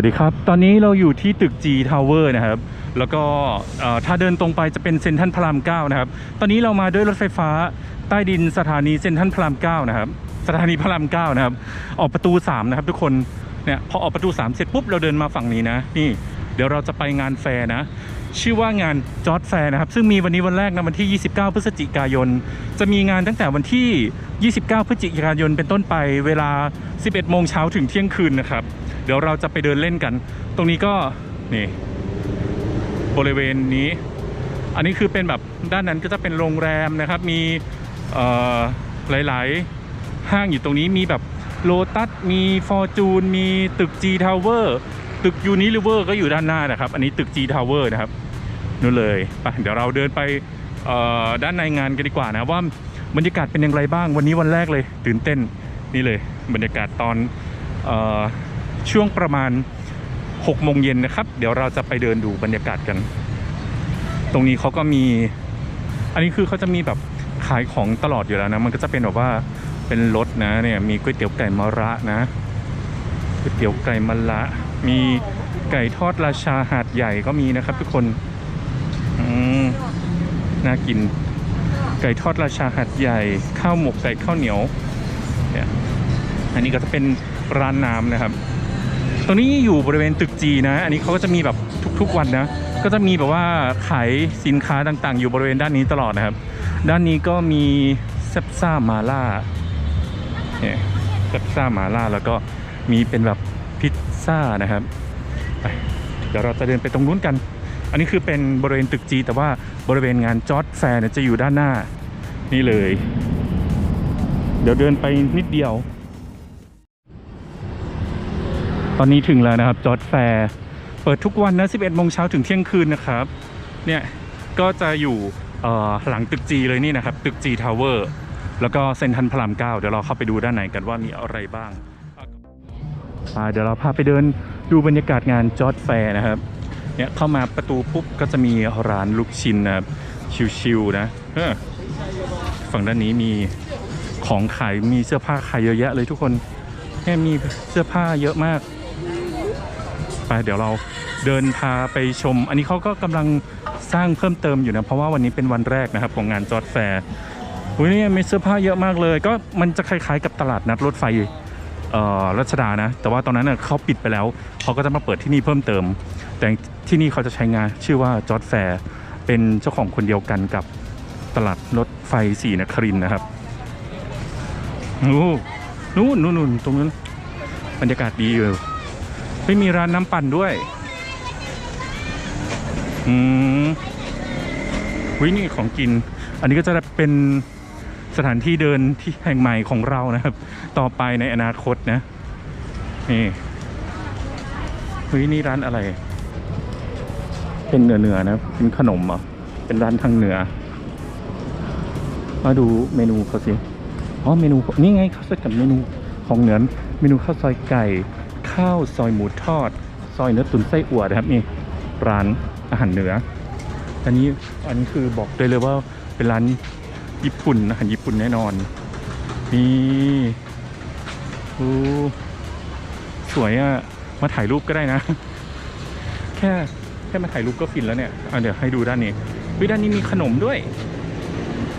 วัสดีครับ ตอนนี้เราอยู่ที่ตึก G Tower นะครับ แล้วก็ถ้าเดินตรงไปจะเป็นเซ็นทรัลพระราม9นะครับ ตอนนี้เรามาด้วยรถไฟฟ้าใต้ดินสถานีเซ็นทรัลพระราม9นะครับ สถานีพระราม9นะครับ ออกประตู 3 นะครับทุกคน เนี่ยพอออกประตู 3 เสร็จปุ๊บเราเดินมาฝั่งนี้นะ นี่ เดี๋ยวเราจะไปงานแฟร์นะ ชื่อว่างานจอร์ดแฟร์นะครับ ซึ่งมีวันนี้วันแรกนะวันที่ 29 พฤศจิกายน จะมีงานตั้งแต่วันที่ 29 พฤศจิกายนเป็นต้นไป เวลา 11 โมงเช้าถึงเที่ยงคืนนะครับ เดี๋ยวเราจะไปเดินเล่นกัน ตรงนี้ก็นี่บริเวณนี้ อันนี้คือเป็นแบบด้านนั้นก็จะเป็นโรงแรมนะครับ มีหลาย ๆ ห้างอยู่ตรงนี้มีแบบโลตัสมีฟอร์จูนมีตึก G Tower ตึกยูนิลิเวอร์ก็อยู่ด้านหน้านะครับ อันนี้ตึก G Tower นะครับนู่นเลยไปเดี๋ยวเราเดินไปด้านในงานกันดีกว่านะว่าบรรยากาศเป็นอย่างไรบ้างวันนี้วันแรกเลย ตื่นเต้นนี่เลย บรรยากาศตอนอ ช่วงประมาณ6โมงเย็นนะครับ เดี๋ยวเราจะไปเดินดูบรรยากาศกัน ตรงนี้เขาก็มี อันนี้คือเขาจะมีแบบขายของตลอดอยู่แล้วนะ มันก็จะเป็นแบบว่าเป็นรถนะเนี่ยมีก๋วยเตี๋ยวไก่มะระนะก๋วยเตี๋ยวไก่มะระมีไก่ทอดราชาหาดใหญ่ก็มีนะครับ ทุกคนอืมน่ากิน ไก่ทอดราชาหาดใหญ่ ข้าวหมกไก่ข้าวเหนียวเนี่ยอันนี้ก็จะเป็นร้านน้ำนะครับ รงนี้อยู่บริเวณตึกจีนะ อันนี้เขาก็จะมีแบบทุกๆวันนะ ก็จะมีแบบว่าขายสินค้าต่างๆ อยู่บริเวณด้านนี้ตลอดนะครับ ด้านนี้ก็มีแซบซ่ามาล่าเนี่ยแซบซ่ามาล่าแล้วก็มีเป็นแบบพิซซ่านะครับเดี๋ยวเราจะเดินไปตรงนู้นกัน อันนี้คือเป็นบริเวณตึกจีแต่ว่าบริเวณงานจอร์ดแฟร์เนจะอยู่ด้านหน้า นี่เลย เดี๋ยวเดินไปนิดเดียว ตอนนี้ถึงแล้วนะครับจอร์ดแฟร์เปิดทุกวันนะ 11โมงเช้าถึงเที่ยงคืนนะครับ เนี่ยก็จะอยู่หลังตึกจีเลยนี่นะครับ ตึกจีทาวเวอร์แล้วก็เซ็นทรัลพระรามเก้าเดี๋ยวเราเข้าไปดูด้านในกันว่ามีอะไรบ้างเดี๋ยวเราพาไปเดินดูบรรยากาศงานจอร์ดแฟร์นะครับเนี่ยเข้ามาประตูปุ๊บก็จะมีร้านลูกชิ้นนะครับชิวๆนะฝั่งด้านนี้มีของขายมีเสื้อผ้าขายเยอะแยะเลยทุกคนแค่มีเสื้อผ้าเยอะมาก ไปเดี๋ยวเราเดินพาไปชม อันนี้เขาก็กำลังสร้างเพิ่มเติมอยู่นะเพราะว่าวันนี้เป็นวันแรกนะครับของงานจอดแฟร์อุ้ยนี่มีเสื้อผ้าเยอะมากเลย ก็มันจะคล้ายๆกับตลาดนัดรถไฟรัชดานะ แต่ว่าตอนนั้นเน่ะเขาปิดไปแล้วเขาก็จะมาเปิดที่นี่เพิ่มเติม แต่ที่นี่เขาจะใช้งานชื่อว่าจอดแฟร์เป็นเจ้าของคนเดียวกันกับตลาดรถไฟสีนครินนะครับนู่นนู่นนู่นตรงนั้นบรรยากาศดีเลย ไม่มีร้านน้ำปั่นด้วย อืมวินี่ของกิน อันนี้ก็จะเป็นสถานที่เดินที่แห่งใหม่ของเรานะครับ ต่อไปในอนาคตนะ นี่วินี่ร้านอะไร เป็นเหนือเหนือนะ เป็นขนมเหรอะเป็นร้านทางเหนือ มาดูเมนูเขาสิ อ๋อ เมนู นี่ไงเขาวซอยกับเมนูของเหนือ เมนูข้าวซอยไก่ ข้าวซอยหมูทอด ซอยเนื้อตุ๋นไส้อั่วนะครับนี่ร้านอาหารเหนือ อันนี้อันนี้คือบอกได้เลยว่าเป็นร้านญี่ปุ่นอาหารญี่ปุ่นแน่นอน นี่โอ้สวยอะมาถ่ายรูปก็ได้นะ แค่แค่มาถ่ายรูปก็ฟินแล้วเนี่ยอะเดี๋ยวให้ดูด้านนี้วิด้านนี้มีขนมด้วย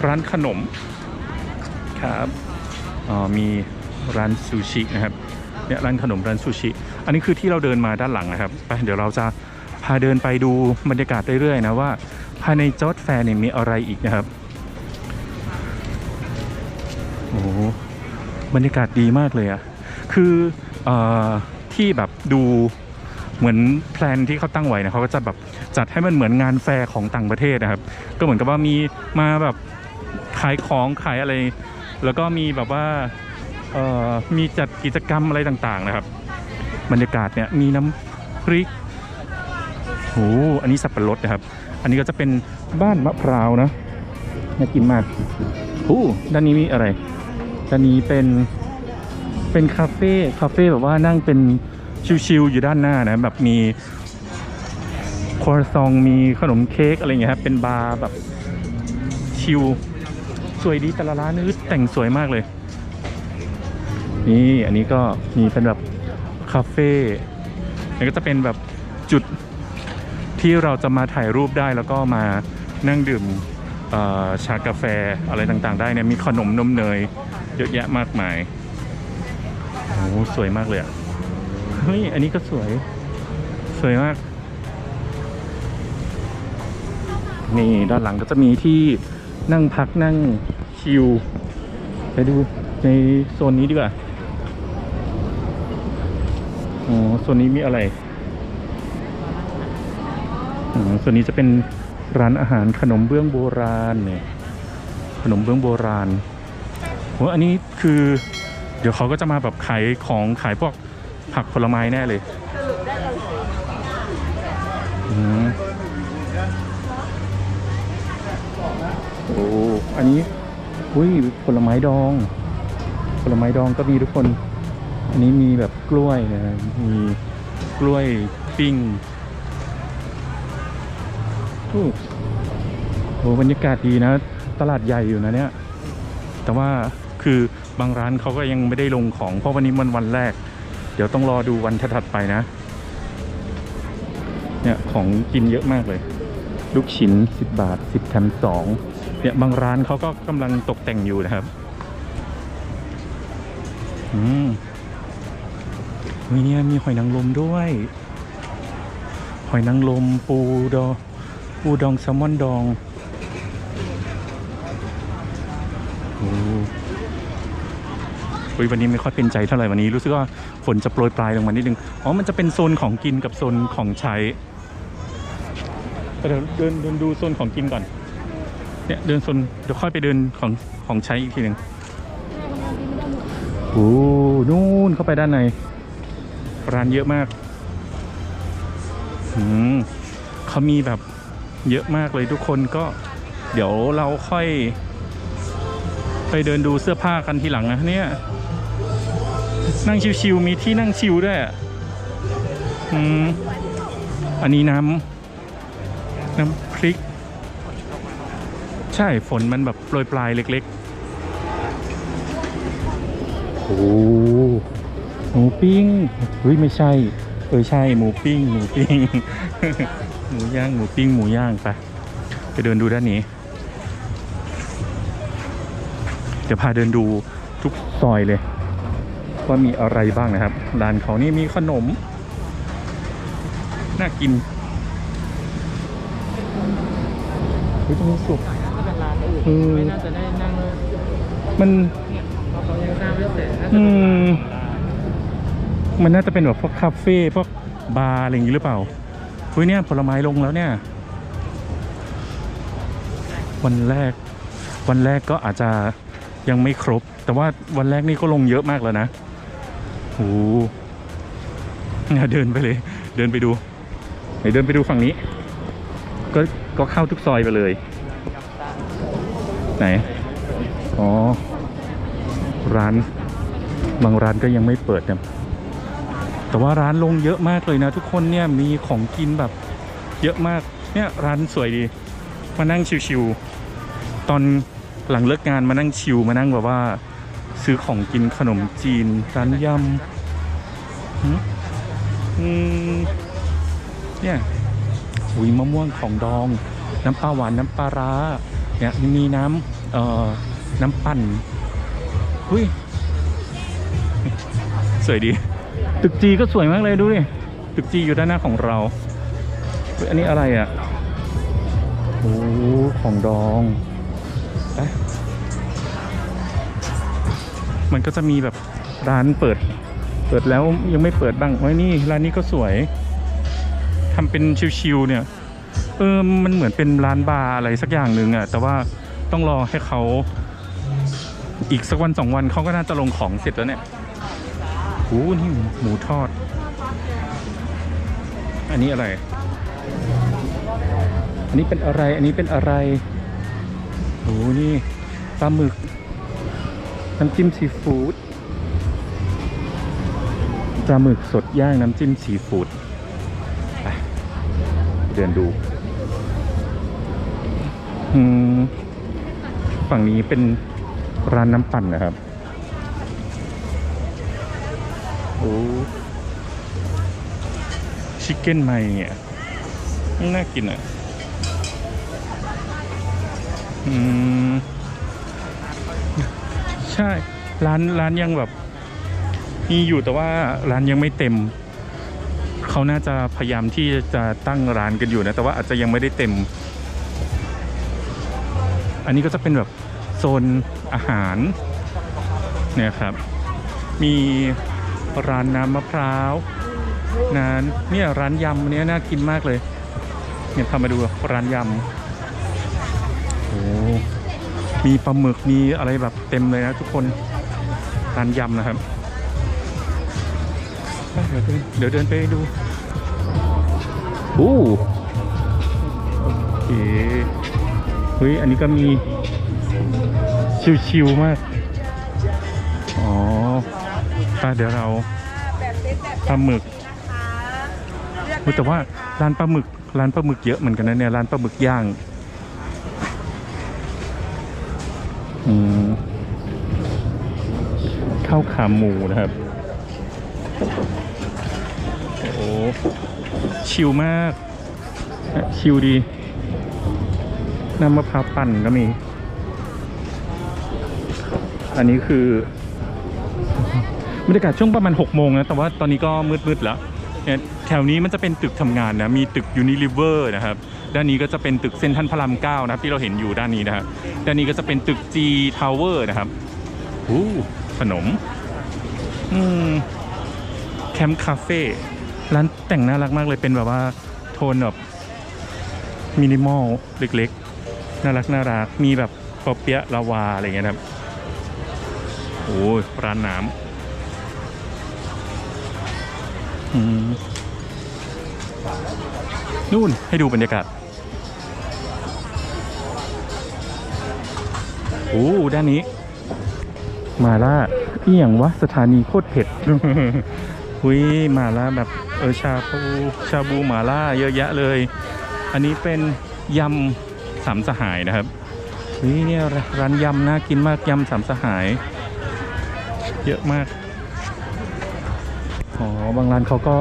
ร้านขนมครับอ๋อมีร้านซูชินะครับ เนี่ยร้านขนมร้านซูชิ อันนี้คือที่เราเดินมาด้านหลังนะครับไปเดี๋ยวเราจะพาเดินไปดูบรรยากาศเรื่อยๆนะว่า ภายในจอร์ดแฟร์เนี่ยมีอะไรอีกนะครับโอ้โหบรรยากาศดีมากเลยอะคือเออที่แบบดูเหมือนแพลนที่เขาตั้งไว้นะเขาก็จะแบบจัดให้มันเหมือนงานแฟร์ของต่างประเทศนะครับ ก็เหมือนกับว่ามีมาแบบขายของขายอะไร แล้วก็มีแบบว่า มีจัดกิจกรรมอะไรต่างๆนะครับ บรรยากาศเนี่ยมีน้ำพริกโอ้อันนี้สับปะรดนะครับ อันนี้ก็จะเป็นบ้านมะพร้าวนะน่ากินมากโอ้ด้านนี้มีอะไรด้านนี้เป็นเป็นคาเฟ่คาเฟ่แบบว่านั่งเป็นชิวๆอยู่ด้านหน้านะแบบมีครัวซองมีขนมเค้กอะไรเงี้ยครับเป็นบาร์แบบชิลสวยดีแต่ละร้านนี่แต่งสวยมากเลย นี่อันนี้ก็มีเป็นแบบคาเฟ่นี่ก็จะเป็นแบบจุดที่เราจะมาถ่ายรูปได้แล้วก็มานั่งดื่มชากาแฟอะไรต่างๆ ได้เนี่ยมีขนมนมเนยเยอะแยะมากมายโอ้สวยมากเลยอะเฮ้ยอันนี้ก็สวยสวยมาก นี่ด้านหลังก็จะมีที่นั่งพักนั่งชิลไปดูในโซนนี้ดีกว่า อ๋อโซนนี้มีอะไรอ๋อโซนนี้จะเป็นร้านอาหารขนมเบื้องโบราณเนี่ยขนมเบื้องโบราณโออันนี้คือ เดี๋ยวเขาก็จะมาแบบขายของขายพวกผักผลไม้แน่เลยอืมโอ้อันนี้อุ้ยผลไม้ดอง ผลไม้ดองก็มีทุกคน อันนี้มีแบบกล้วยนะมีกล้วยปิ้งโอ้โหบรรยากาศดีนะ ตลาดใหญ่อยู่นะเนี่ย แต่ว่าคือบางร้านเขาก็ยังไม่ได้ลงของเพราะวันนี้มันวันแรก เดี๋ยวต้องรอดูวันถัดไปนะ เนี่ยของกินเยอะมากเลย ลูกชิ้น 10 บาท 10แถม2เนี่ยบางร้านเขาก็กำลังตกแต่งอยู่นะครับ อืม มีเนี่ยมีหอยนางรมด้วย หอยนางรมปูดองปูดองแซลมอนดองโอ้ยวันนี้ไม่ค่อยเป็นใจเท่าไหร่วันนี้ รู้สึกว่าฝนจะโปรยปลายลงมานิดนึงอ๋อมันจะเป็นโซนของกินกับโซนของใช้เดี๋ยวเดินเดินดูโซนของกินก่อนเนี่ยเดินโซนเดี๋ยวค่อยไปเดินของของใช้อีกทีหนึ่งโอ้นู่นเข้าไปด้านใน ร้านเยอะมากอืมเขามีแบบเยอะมากเลยทุกคนก็เดี๋ยวเราค่อย ไปเดินดูเสื้อผ้ากันทีหลังนะเนี่ย นั่งชิวๆมีที่นั่งชิวด้วยอืมอันนี้น้ำน้ำพริก ใช่ฝนมันแบบโปรยปลายเล็กๆโอ้ หมูปิ้งเฮ้ยไม่ใช่ เออใช่หมูปิ้ง หมูปิ้ง หมูย่างหมูปิ้งหมูย่างไปไปเดินดูด้านนี้ เดี๋ยวพาเดินดูทุกซอยเลยว่ามีอะไรบ้างนะครับร้านเขานี่มีขนม น่ากินเฮ้ยตรงนี้สุกถ้าเป็นร้านอื่นอืมไม่น่าจะได้นั่งเลยมันเนี่ยเพราะเขายังสร้างไม่เสร็จน่าจะอืเป็นม มันน่าจะเป็นแบบพวกคาเฟ่พวกบาร์อะไรอย่างนี้หรือเปล่าเฮ้ยเนี่ยผลไม้ลงแล้วเนี่ย วันแรก วันแรกก็อาจจะยังไม่ครบ แต่ว่าวันแรกนี่ก็ลงเยอะมากแล้วนะโอ้โหงั้นเดินไปเลย เดินไปดูไหนเดินไปดูฝั่งนี้ ก็ก็เข้าทุกซอยไปเลย ไหน อ๋อ ร้าน บางร้านก็ยังไม่เปิดนะ แต่ว่าร้านลงเยอะมากเลยนะ ทุกคนเนี่ยมีของกินแบบเยอะมากเนี่ยร้านสวยดีมานั่งชิวๆตอนหลังเลิกงานมานั่งชิวมานั่งแบบว่า ซื้อของกินขนมจีนร้านยำเนี่ยอุยมะม่วงของดอง น้ำปลาหวานน้ำปลาร้าเนี่ยมีน้ำเอ่อน้ำปั่นหุยสวยดี ตึกจีก็สวยมากเลยดูดิ ตึกจีอยู่ด้านหน้าของเราเฮ้ยอันนี้อะไรอะ โอ้ของดองอะมันก็จะมีแบบร้านเปิด เปิดแล้วยังไม่เปิดบ้างไว้ยนี่ร้านนี้ก็สวยทำเป็นชิวๆเนี่ย เออ มันเหมือนเป็นร้านบาร์อะไรสักอย่างหนึ่งอะ แต่ว่าต้องรอให้เขาอีกสักวันสองวันเขาก็น่าจะลงของเสร็จแล้วเนี่ย โอ้นี่หมูทอด อันนี้อะไร อันนี้เป็นอะไร อันนี้เป็นอะไรโอ้นี่ปลาหมึก น้ำจิ้มซีฟู้ดปลาหมึกสดย่างน้ำจิ้มซีฟู้ดเดินดูฝั่งนี้เป็นร้านน้ำปั่นนะครับ โอ้ชิคเก้นไมเนี่ยน่ากินอะ อืม ใช่ ร้านร้านยังแบบ มีอยู่แต่ว่าร้านยังไม่เต็ม เขาน่าจะพยายามที่จะตั้งร้านกันอยู่นะ แต่ว่าอาจจะยังไม่ได้เต็ม อันนี้ก็จะเป็นแบบโซนอาหารเนี่ยครับ มี ร้านน้ำมะพร้าวร้นเนี่ยร้านยำเนี้ยน่ากินมากเลยเนี่ยพามาดูร้านยำโอ้มีปลาหมึกมีอะไรแบบเต็มเลยนะทุกคนร้านยำนะครับ เดี๋ยวเดินเดี๋ยวเดินไปดูโอ้โอเคเฮ้ยอันนี้ก็มีชิวๆมาก อ๋อ ป้าเดี๋ยวเราแบบเซ็ตแบบปลาหมึกนะคะเลือกเฮ้ยแต่ว่าร้านปลาหมึกร้านปลาหมึกเยอะเหมือนกันนะเนี่ยร้านปลาหมึกย่างอืมข้าวขาหมูนะครับ โอ้โหชิลมากอะชิลดีน้ำมะพร้าวปั่นก็มี อันนี้คือบ รรยากาศช่วงประมาณ6โมงนะแต่ว่าตอนนี้ก็มืดๆแล้วแถวนี้มันจะเป็นตึกทำงานนะมีตึก Unilever นะครับด้านนี้ก็จะเป็นตึกเซ็นทรัลพระรามเก้านะครับที่เราเห็นอยู่ด้านนี้นะครับด้านนี้ก็จะเป็นตึก G Tower นะครับอู้ขนมอืมแคมป์คาเฟ่ร้านแต่งน่ารักมากเลยเป็นแบบว่าโทนแบบมินิมอลเล็กๆ น่ารักน่ารักมีแบบปอเปียะลาวาอะไรเงี้ยนะครับโอ้ยร้านน้ำ นู่นให้ดูบรรยากาศโอ้ด้านนี้ มาล่าเอียงวะ สถานีโคตรเผ็ดหุยมาล่าแบบเออชาบูชาบูมาล่าเยอะแยะเลย อันนี้เป็นยำสามสหายนะครับหุยเนี่ยร้านยำน่ากินมากยำสามสหาย เยอะมาก อ๋อบางร้านเขาก็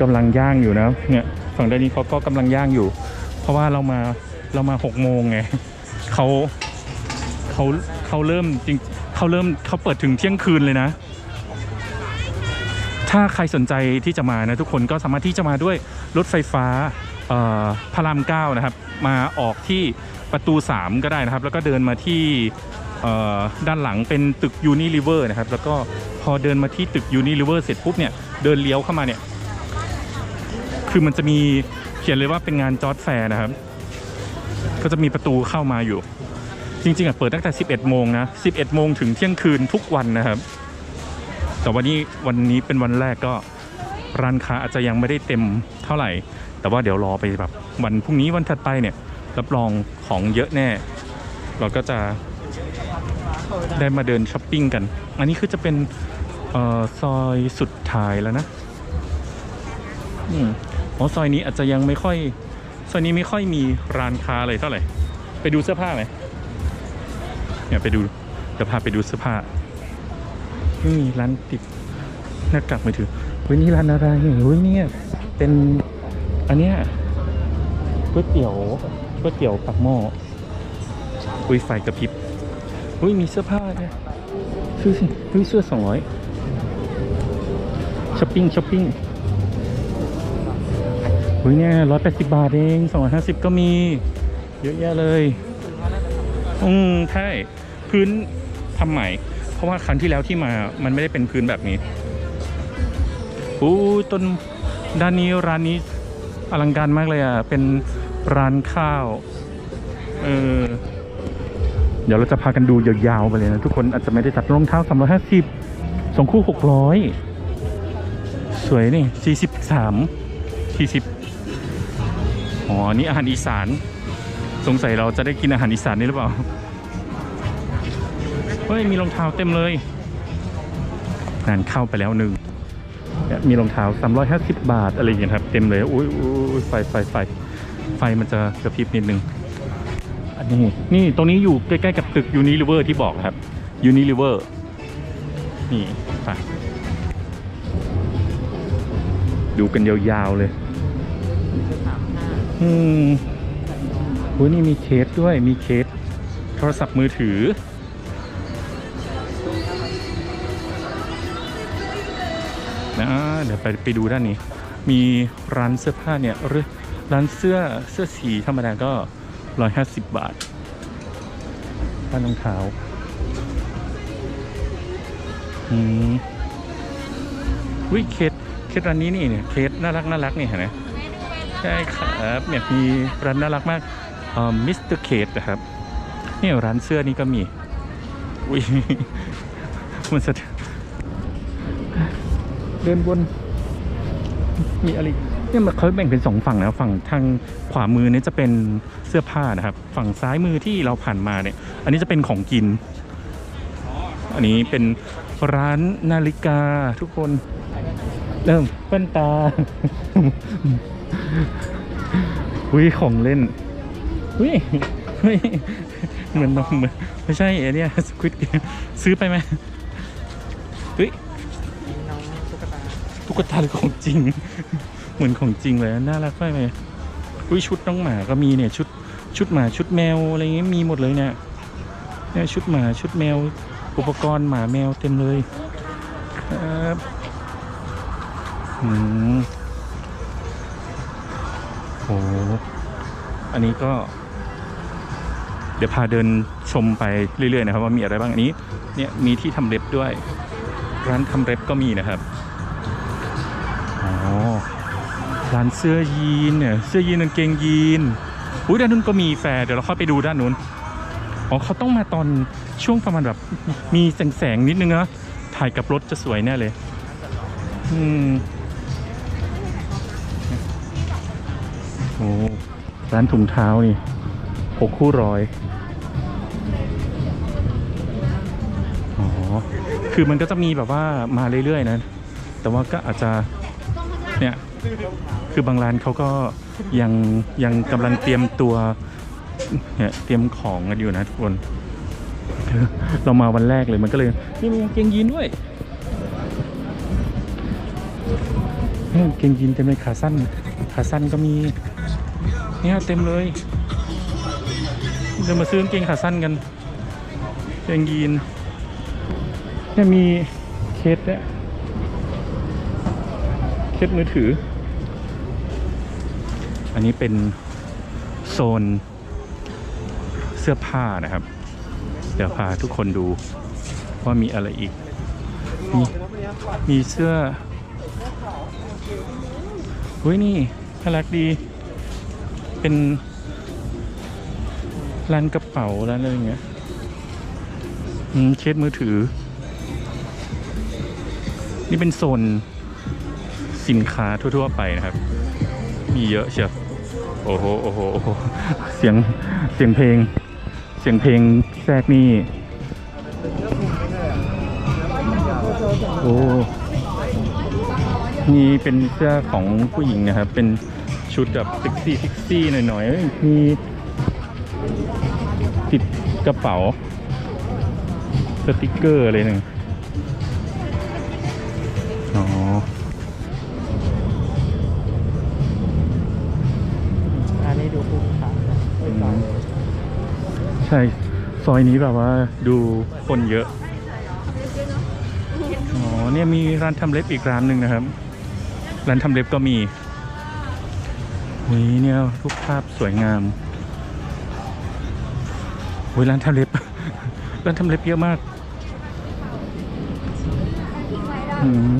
กำลังย่างอยู่นะเนี่ยฝั่งด้านนี้เขาก็กำลังย่างอยู่ เพราะว่าเรามาเรามาหกโมงไงเขาเขาเขาเริ่มจริงเขาเริ่มเขาเปิดถึงเที่ยงคืนเลยนะ ถ้าใครสนใจที่จะมานะทุกคนก็สามารถที่จะมาด้วยรถไฟฟ้าพระรามเก้านะครับ มาออกที่ประตู 3 ก็ได้นะครับ แล้วก็เดินมาที่ด้านหลังเป็นตึกยูนิลิเวอร์นะครับ แล้วก็พอเดินมาที่ตึกยูนิลิเวอร์เสร็จปุ๊บเนี่ย เดินเลี้ยวเข้ามาเนี่ย คือมันจะมีเขียนเลยว่าเป็นงานจอร์ดแฟร์นะครับ ก็จะมีประตูเข้ามาอยู่ จริงๆอะเปิดตั้งแต่ 11 โมงนะ 11 โมงถึงเที่ยงคืนทุกวันนะครับ แต่วันนี้วันนี้เป็นวันแรกก็ร้านค้าอาจจะยังไม่ได้เต็มเท่าไหร่ แต่ว่าเดี๋ยวรอไปแบบวันพรุ่งนี้วันถัดไปเนี่ย รับรองของเยอะแน่ เราก็จะได้มาเดินช้อปปิ้งกัน อันนี้คือจะเป็น เอ่อซอยสุดท้ายแล้วนะอืมอ๋อซอยนี้อาจจะยังไม่ค่อย ซอยนี้ไม่ค่อยมีร้านค้าอะไรเท่าไหร่ ไปดูเสื้อผ้าไหมเนี่ยไปดูเดี๋ยวพาไปดูเสื้อผ้านี่ร้านติดหน้ากากมือถือเฮ้ยนี่ร้านอะไรเฮ้ยเนี่ยเป็นอันเนี้ยก๋วยเตี๋ยวก๋วยเตี๋ยวปักหม้ออุ้ยไฟกระพริบอุ้ยมีเสื้อผ้าเนี่ยซื้อสิอุ้ยเสื้อสองร้อย ช้อปปิ้งช้อปปิ้งอุ้ยเนี่ยร้อยแปดสิบบาทเองสองร้อยห้าสิบก็มี เยอะแยะเลย อืมใช่พื้นทำใหม่ เพราะว่าครั้งที่แล้วที่มามันไม่ได้เป็นพื้นแบบนี้อู้ต้นด้านนี้ร้านนี้อลังการมากเลยอะ เป็นร้านข้าว เออ เดี๋ยวเราจะพากันดูยาวๆไปเลยนะ ทุกคนอาจจะไม่ได้จัดรองเท้าสามร้อยห้าสิบสองคู่หกร้อย สวยนี่สี่สิบสามสี่สิบอ๋อนี่อาหารอีสาน สงสัยเราจะได้กินอาหารอีสานนี่หรือเปล่า เฮ้ย มีรองเท้าเต็มเลยงานเข้าไปแล้วหนึ่ง มีรองเท้า 350 บาท อะไรอย่างเงี้ยครับ เต็มเลย อุ้ยอุ้ยไฟไฟไฟไฟมันจะกระพริบนิดนึง อันนี้ นี่ ตรงนี้อยู่ใกล้ ๆ กับตึก Unilever ที่บอกนะครับ Unilever นี่ไป ดูกันยาวๆเลยจะสามห้าอืมโอ้ยนี่มีเคสด้วย มีเคสโทรศัพท์มือถือ นะ เดี๋ยวไปไปดูด้านนี้ มีร้านเสื้อผ้าเนี่ยหรือร้านเสื้อเสื้อสีธรรมดาก็ร้อยห้าสิบบาทร้านรองเท้า อืมวิเคส เคสร้านนี้นี่เนี่ยเคสน่ารักน่ารักนี่เห็นไหมใช่ครับเนี่ยมีร้านน่ารักมากมิสเตอร์เคทนะครับนี่ร้านเสื้อนี่ก็มีอุ้ยมันสะเทือนเดินบน มีอะไรเนี่ยมันเขาแบ่งเป็นสองฝั่งนะฝั่งทางขวามือเนี่ยจะเป็นเสื้อผ้านะครับ ฝั่งซ้ายมือที่เราผ่านมาเนี่ย อันนี้จะเป็นของกิน อันนี้เป็นร้านนาฬิกาทุกคน เริ่มแว่นตา อุ้ยของเล่น อุ้ยเฮ้ยเหมือนนมเหมือนไม่ใช่ไอเนี่ยสควิตซื้อไปไหมเฮ้ยยิงน้องตุ๊กตาตุ๊กตาหรือของจริง เหมือนของจริงเลยน่ารักมากเลยอุ้ยชุดน้องหมาก็มีเนี่ยชุดชุดหมาชุดแมวอะไรเงี้ยมีหมดเลยเนี่ยเนี่ยชุดหมาชุดแมว อุปกรณ์หมาแมวเต็มเลยครับ อืมโหอันนี้ก็ เดี๋ยวพาเดินชมไปเรื่อยๆนะครับ ว่ามีอะไรบ้างอันนี้ เนี่ยมีที่ทำเล็บด้วย ร้านทำเล็บก็มีนะครับอ๋อร้านเสื้อยีนเนี่ยเสื้อยีนกางเกงยีนอุ้ยด้านนู้นก็มีแฟร์เดี๋ยวเราค่อยไปดูด้านนู้นอ๋อเขาต้องมาตอนช่วงประมาณแบบ มีแสงแสงๆนิดนึงนะถ่ายกับรถจะสวยแน่เลย อืม ร้านถุงเท้านี่หกคู่ร้อยอ๋อ คือมันก็จะมีแบบว่ามาเรื่อยๆนะ แต่ว่าก็อาจจะเนี่ย คือบางร้านเขาก็ยังยังกำลังเตรียมตัวเนี่ยเตรียมของกันอยู่นะทุกคน เรามาวันแรกเลยมันก็เลย นี่มีกางเกงยีนด้วยเนี่ยกางเกงยีนเต็มเลยขาสั้นขาสั้นก็มี เนี่ยเต็มเลยเดินมาซื้อกางเกงขาสั้นกันกางเกงยีนเนี่ยมีเคสเนี่ยเคสมือถือ อันนี้เป็นโซนเสื้อผ้านะครับ เดี๋ยวพาทุกคนดูว่ามีอะไรอีก มีมีเสื้อเฮ้ยนี่น่ารักดี เป็นร้านกระเป๋าร้านอะไรอย่างเงี้ยอืมเคสมือถือ นี่เป็นโซนสินค้าทั่ว ๆ ไปนะครับ มีเยอะเชียวโอ้โหโอ้โหโอ้โหเสียงเสียงเพลง เสียงเพลงแทรกนี่โอ้นี่เป็นเสื้อของผู้หญิงนะครับ เป็น ชุดแบบเซ็กซี่เซ็กซี่หน่อยๆ มีติดกระเป๋า สติกเกอร์อะไรหนึ่งอ๋ออันนี้ดูคุ้มค่าไม่ต่างใช่ ซอยนี้แบบว่าดูคนเยอะ อ๋อ เนี่ยมีร้านทำเล็บอีกร้านหนึ่งนะครับ ร้านทำเล็บก็มี นี่เนี่ยรูปภาพสวยงามโอ้ยร้านทำเล็บ ร้านทำเล็บเยอะมากอืม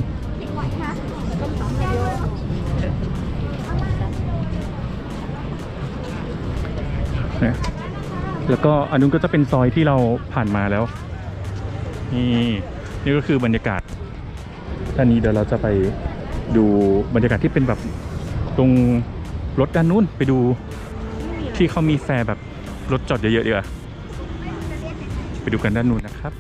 แล้วก็อันนู้นก็จะเป็นซอยที่เราผ่านมาแล้ว นี่นี่ก็คือบรรยากาศท่านนี้เดี๋ยวเราจะไปดูบรรยากาศที่เป็นแบบตรง รถด้านนู้นไปดูที่เขามีแฟร์แบบรถจอดเยอะๆดีกว่าไปดูกันด้านนู้นนะครับ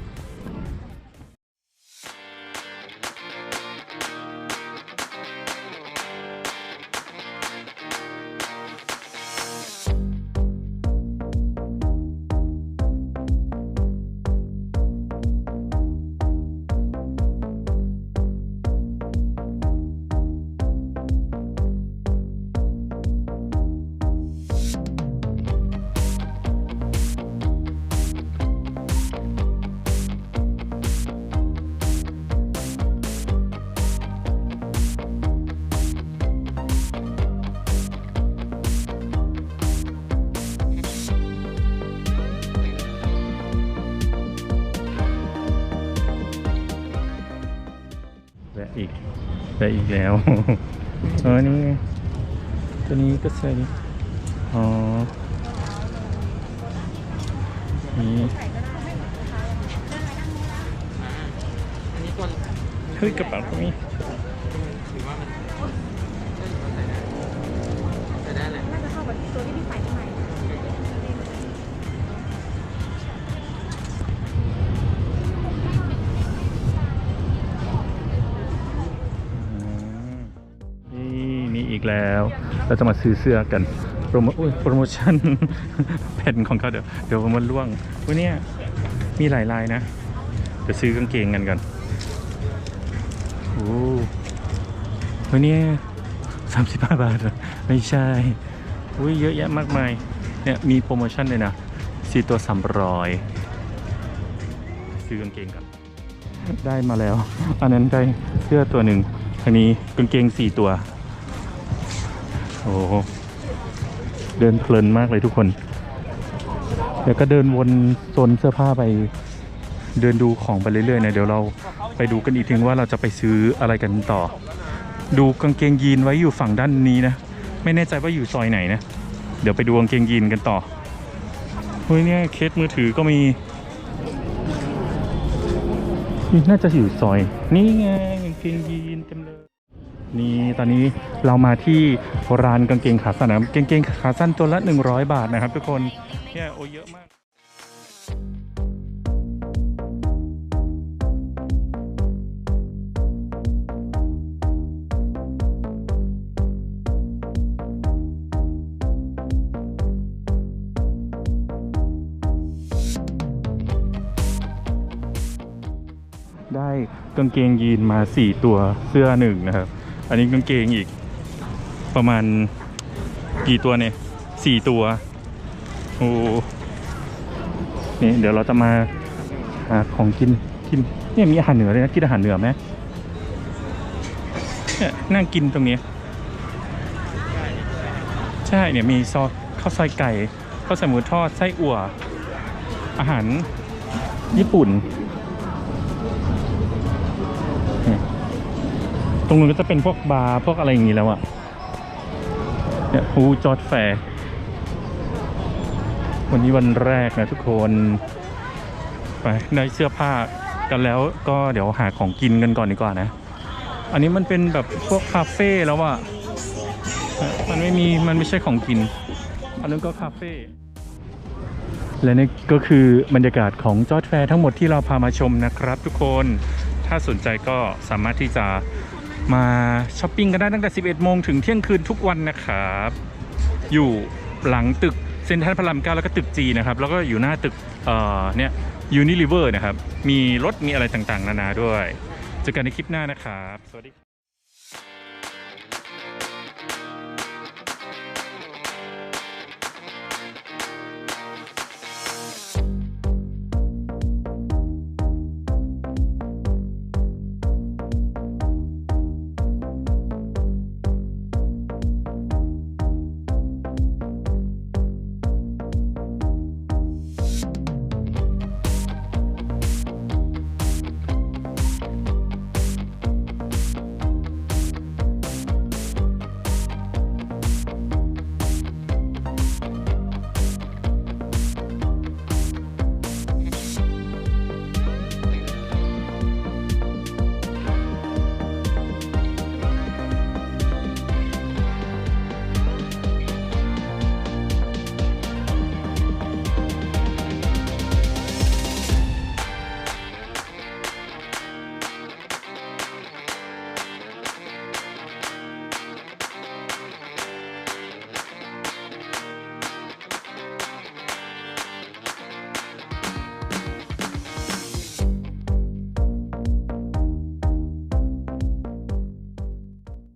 ได้อีกแล้วเออนี่ไงตัวนี้ก็ใส่อ๋อนี่อันนี้ตัวเฮ้ยกระเป๋าตรงนี้ แล้ว เราจะมาซื้อเสื้อกันโปรโมโปรโมชั่นแผ่นของเขาเดี๋ยวเดี๋ยวมันล่วงวันนี้มีหลายลายนะเดี๋ยวซื้อกางเกงกันก่อนโอ้วันนี้สามสิบห้าบาทไม่ใช่อุ้ยเยอะแยะมากมายเนี่ยมีโปรโมชั่นเลยนะสี่ตัวสามร้อยซื้อกางเกงกันได้มาแล้ว อันนั้นได้เสื้อตัวหนึ่งอันนี้กางเกงสี่ตัว โอ้เดินเพลินมากเลยทุกคน เดี๋ยวก็เดินวนโซนเสื้อผ้าไป เดินดูของไปเรื่อยๆนะเดี๋ยวเราไปดูกันอีกทีว่าเราจะไปซื้ออะไรกันต่อ ดูกางเกงยีนไว้อยู่ฝั่งด้านนี้นะไม่แน่ใจว่าอยู่ซอยไหนนะ เดี๋ยวไปดูกางเกงยีนกันต่อเฮ้ยเนี่ยเคสมือถือก็มีน่าจะอยู่ซอย นี่ไงกางเกงยีน นี่ตอนนี้เรามาที่ร้านกางเกงขาสั้นนะครับกางเกงขาสั้นตัวละ 100 บาทนะครับ ทุกคนเนี่ยโอเยอะมากได้กางเกงยีนมา 4 ตัวเสื้อหนึ่งนะครับ อันนี้กางเกงอีก ประมาณกี่ตัวเนี่ยสี่ตัวโอ้นี่เดี๋ยวเราจะมาหาของกินกินเนี่ยมีอาหารเหนือเลยนะกินอาหารเหนือไหมเนี่ยนั่งกินตรงนี้ ใช่เนี่ยมีซอสข้าวซอยไก่ข้าวใส่หมูทอดไส้อั่ว อาหารญี่ปุ่น ตรงนู้นก็จะเป็นพวกบาร์พวกอะไรอย่างนี้แล้วอะเนี่ยฮูจอดแฟร์วันนี้วันแรกนะทุกคนไปได้เสื้อผ้ากันแล้วก็เดี๋ยวหาของกินกันก่อนดีกว่านะ อันนี้มันเป็นแบบพวกคาเฟ่แล้วอะมันไม่มีมันไม่ใช่ของกิน อันนั้นก็คาเฟ่และนี่ก็คือบรรยากาศของจอร์ดแฟร์ทั้งหมดที่เราพามาชมนะครับทุกคน ถ้าสนใจก็สามารถที่จะ มาช้อปปิ้งกันได้ตั้งแต่ 11 โมงถึงเที่ยงคืนทุกวันนะครับ อยู่หลังตึกเซ็นทรัลพลัมเก้าแล้วก็ตึกจีนะครับ แล้วก็อยู่หน้าตึกเอ่อเนี่ยยูนิลิเวอร์นะครับ มีรถมีอะไรต่างๆ นานาด้วย เจอกันในคลิปหน้านะครับ สวัสดี